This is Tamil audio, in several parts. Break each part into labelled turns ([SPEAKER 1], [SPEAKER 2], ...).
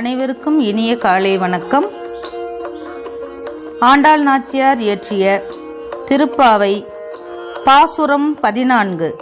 [SPEAKER 1] அனைவருக்கும் இனிய காலை வணக்கம். ஆண்டாள் நாச்சியார் இயற்றிய திருப்பாவை பாசுரம் பதினான்கு.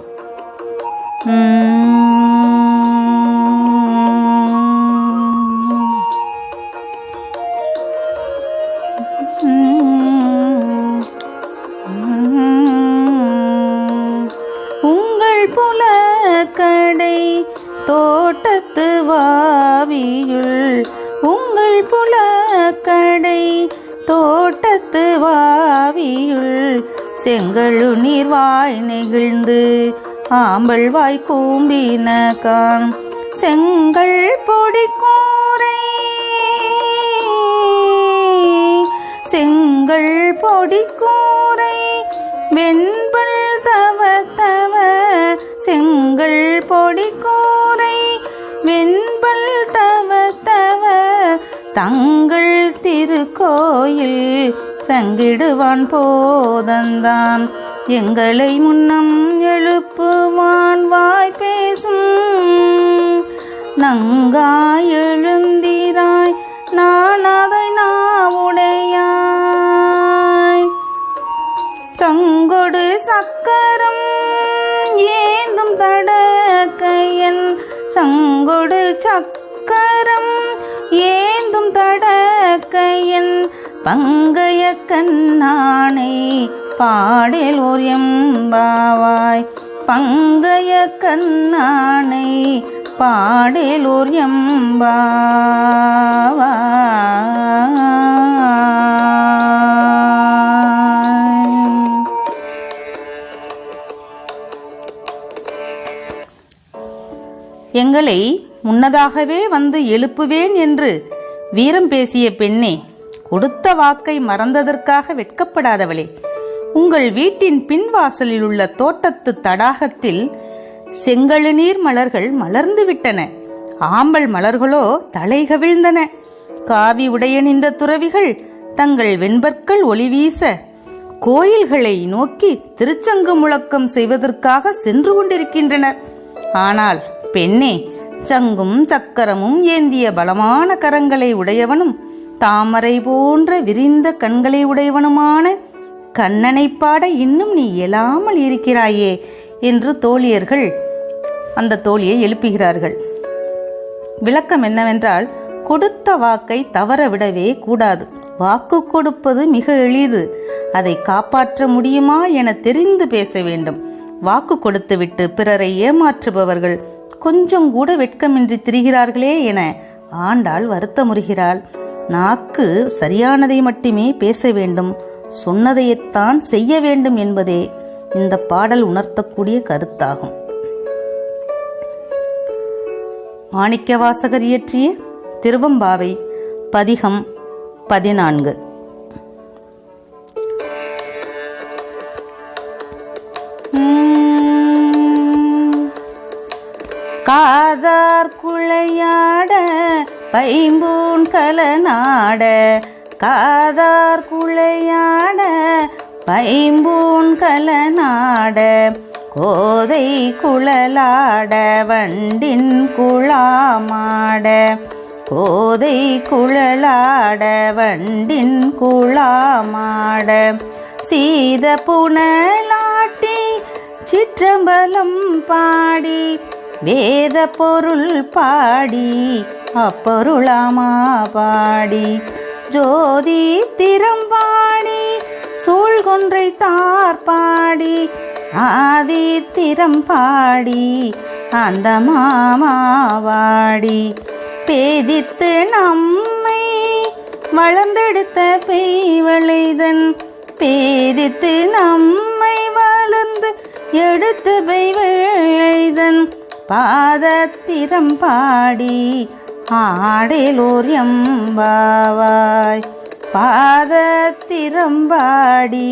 [SPEAKER 1] புலக்கடை தோட்டத்து வாவியுள் உங்கள் புலக்கடை தோட்டத்து வாவியுள் செங்கழு நீர்வாய் நெகிழ்ந்து ஆம்பல் வாய் கூம்பின கான் செங்கல் பொடி கூரை. செங்கல் பொடி கூரை. தங்கள் திருக்கோயில் சங்கிடுவான் போதந்தான். எங்களை முன்னம் எழுப்புவான் வாய் பேசும். நங்காய் எழுந்திராய் நான் அதை நாவுடையாய். சங்கொடு சக்கரம் ஏந்தும் தடக்கையன். சங்கொடு சக்கரம் ஏ பங்கைய கண்ணானை பாடேல் ஓர் எம்பாவாய். பங்கைய கண்ணானை பாடேல் ஓர் எம்பாவாய். எங்களை முன்னதாகவே வந்து எழுப்புவேன் என்று வீரம் பேசிய பெண்ணே கொடுத்த வாக்கை மறந்ததற்காக வெட்கப்படாதவளே. உங்கள் வீட்டின் பின்வாசலில் உள்ள தோட்டத்து தடாகத்தில் செங்கழுநீர் மலர்கள் மலர்ந்து விட்டன. ஆம்பல் மலர்களோ தலைகவிழ்ந்தன காவி உடையணிந்த துறவிகள் தங்கள் வெண்பற்கள் ஒளி வீச கோயில்களை நோக்கி திருச்சங்கு முழக்கம் செய்வதற்காக சென்று கொண்டிருக்கின்றனர். ஆனால் பெண்ணே சங்கும் சக்கரமும் ஏந்திய பலமான கரங்களை உடையவனும் தாமரை போன்ற விரிந்த கண்களை உடையவனுமான கண்ணனை பாட இன்னும் நீ இயலாமல் இருக்கிறாயே என்று தோழியர்கள் அந்த தோழியை எழுப்புகிறார்கள். விளக்கம் என்னவென்றால் கொடுத்த வாக்கை தவற விடவே கூடாது. வாக்கு கொடுப்பது மிக எளிது. அதை காப்பாற்ற முடியுமா என தெரிந்து பேச வேண்டும். வாக்கு கொடுத்துவிட்டு பிறரை ஏமாற்றுபவர்கள் கொஞ்சம் கூட வெட்கமின்றி திரிகிறார்களே என ஆண்டாள் வருத்தமுறுகிறாள். நாக்கு சரியானதை மட்டுமே பேச வேண்டும். சொன்னதையத்தான் செய்ய வேண்டும் என்பதே இந்த பாடல் உணர்த்தக்கூடிய கருத்தாகும். மாணிக்கவாசகர் இயற்றிய திருவம்பாவை பதிகம் பதினான்கு. காதார் குளையாட பைம்பூன் கலநாட காதார் குழையாட பைம்பூன் கலநாட கோதை குழலாட வண்டின் குழாமாட. கோதை குழலாட வண்டின் குழாமாட. சீத புனலாட்டி சிற்றம்பலம் பாடி வேத பொருள் பாடி அப்பொருளாமா பாடி. ஜோதி திறம்பாடி சூழ்கொன்றை தார்பாடி ஆதி திறம்பாடி அந்த மாமாவாடி பேதித்து நம்மை வளர்ந்தெடுத்த பெய்வளைதன் பேதித்து நம்மை வளர்ந்து எடுத்து பெய்வளைதன் பாதத்திரம் பாடி ஆடலூர் எம்பாவாய் பாதத்திரம் பாடி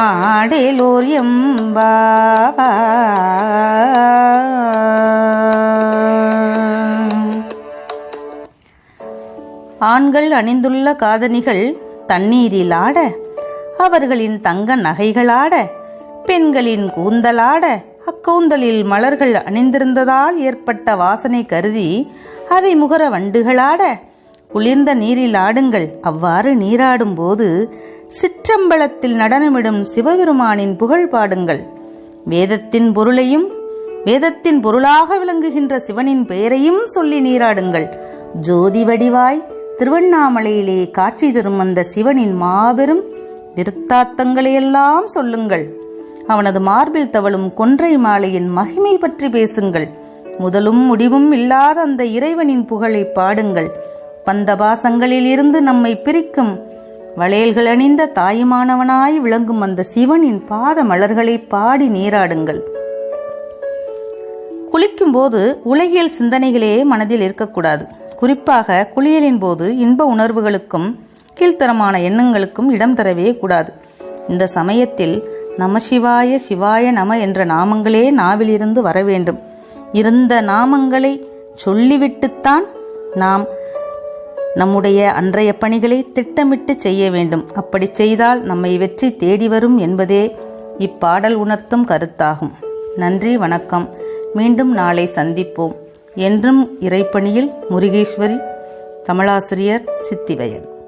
[SPEAKER 1] ஆடேலோர் ஆண்கள் அணிந்துள்ள காதணிகள் தண்ணீரில் ஆட அவர்களின் தங்க நகைகளாட பெண்களின் கூந்தலாட அக்கூந்தலில் மலர்கள் அணிந்திருந்ததால் ஏற்பட்ட வாசனை கருதி அதை முகர வண்டுகளாட குளிர்ந்த நீரில் ஆடுங்கள். அவ்வாறு நீராடும் போது சிற்றம்பலத்தில் நடனமிடும் சிவபெருமானின் புகழ் பாடுங்கள். வேதத்தின் பொருளையும் வேதத்தின் பொருளாக விளங்குகின்ற சிவனின் பெயரையும் சொல்லி நீராடுங்கள். ஜோதி வடிவாய் திருவண்ணாமலையிலே காட்சி தரும் அந்த சிவனின் மாபெரும் விருத்தாத்தங்களையெல்லாம் சொல்லுங்கள். அவனது மார்பில் தவழும் கொன்றை மாலையின் மகிமை பற்றி பேசுங்கள். முதலும் முடிவும் இல்லாத அந்த இறைவனின் புகழை பாடுங்கள். பந்தபாசங்களில் இருந்து நம்மை பிரிக்கும். வளையல்கள் அணிந்த தாயுமானவனாய் விளங்கும் அந்த சிவனின் பாத மலர்களை பாடி நீராடுங்கள். குளிக்கும்போது உலகியல் சிந்தனைகளே மனதில் இருக்கக்கூடாது. குறிப்பாக குளியலின் போது இன்ப உணர்வுகளுக்கும் கீழ்த்தரமான எண்ணங்களுக்கும் இடம் தரவே கூடாது. இந்த சமயத்தில் நம சிவாய சிவாய நம என்ற நாமங்களே நாவிலிருந்து வர வேண்டும். இருந்த நாமங்களை சொல்லிவிட்டுத்தான் நாம் நம்முடைய அன்றைய பணிகளை திட்டமிட்டு செய்ய வேண்டும். அப்படி செய்தால் நம்மை வெற்றி தேடி வரும் என்பதே இப்பாடல் உணர்த்தும் கருத்தாகும். நன்றி வணக்கம். மீண்டும் நாளை சந்திப்போம். என்றும் இறைப்பணியில் முருகேஸ்வரி தமிழாசிரியர் சித்திவயல்